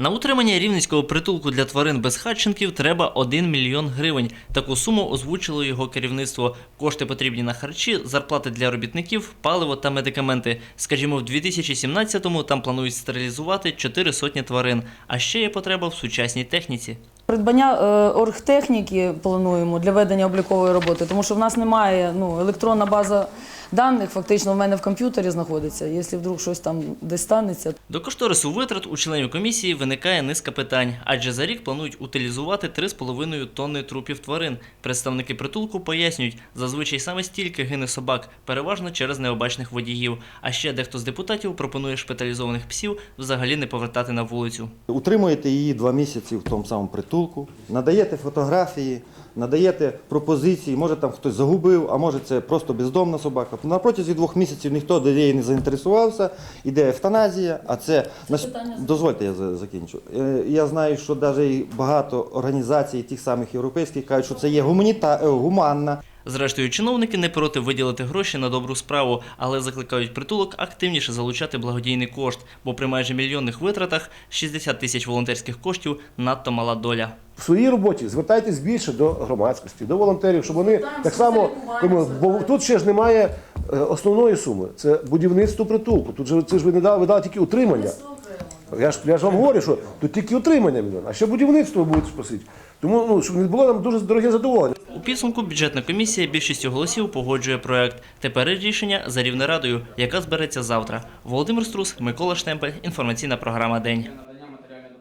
На утримання рівненського притулку для тварин безхатченків треба 1 мільйон гривень. Таку суму озвучило його керівництво. Кошти потрібні на харчі, зарплати для робітників, паливо та медикаменти. Скажімо, в 2017-му там планують стерилізувати 4 сотні тварин. А ще є потреба в сучасній техніці. Придбання е, оргтехніки плануємо для ведення облікової роботи, тому що в нас немає ну, електронна база даних, фактично в мене в комп'ютері знаходиться. Якщо вдруг щось там десь станеться, До кошторису витрат у членів комісії виникає низка питань, адже за рік планують утилізувати 3,5 тонни трупів тварин. Представники притулку пояснюють, зазвичай саме стільки гине собак, переважно через необачних водіїв. А ще дехто з депутатів пропонує шпиталізованих псів взагалі не повертати на вулицю. Утримуєте її два місяці в тому самому притулку, надаєте фотографії, надаєте пропозиції, може там хтось загубив, а може це просто бездомна собака. На протязі двох місяців ніхто до неї не заінтересувався, іде евтаназія, а це на дозвольте, я закінчу. Е, Я знаю, що навіть багато організацій, тих самих європейських, кажуть, що це є гуманіта... е, гуманна. Зрештою, чиновники не проти виділити гроші на добру справу, але закликають притулок активніше залучати благодійний кошт, бо при майже мільйонних витратах 60 тисяч волонтерських коштів надто мала доля. в своїй роботі звертайтесь більше до громадськості, до волонтерів, щоб вони так само бо тут ще ж немає е, основної суми. Це будівництво притулку. Тут же це ж ви не дали, ви дали тільки утримання. Я ж я ж вам говорю, що тут тільки утримання мільйон, а ще будівництво будуть просити. Тому ну щоб не було нам дуже дороге задоволення. У підсумку бюджетна комісія більшістю голосів погоджує проект. Тепер рішення за Рівнерадою, яка збереться завтра. Володимир Струс, Микола Штемпель. Інформаційна програма День.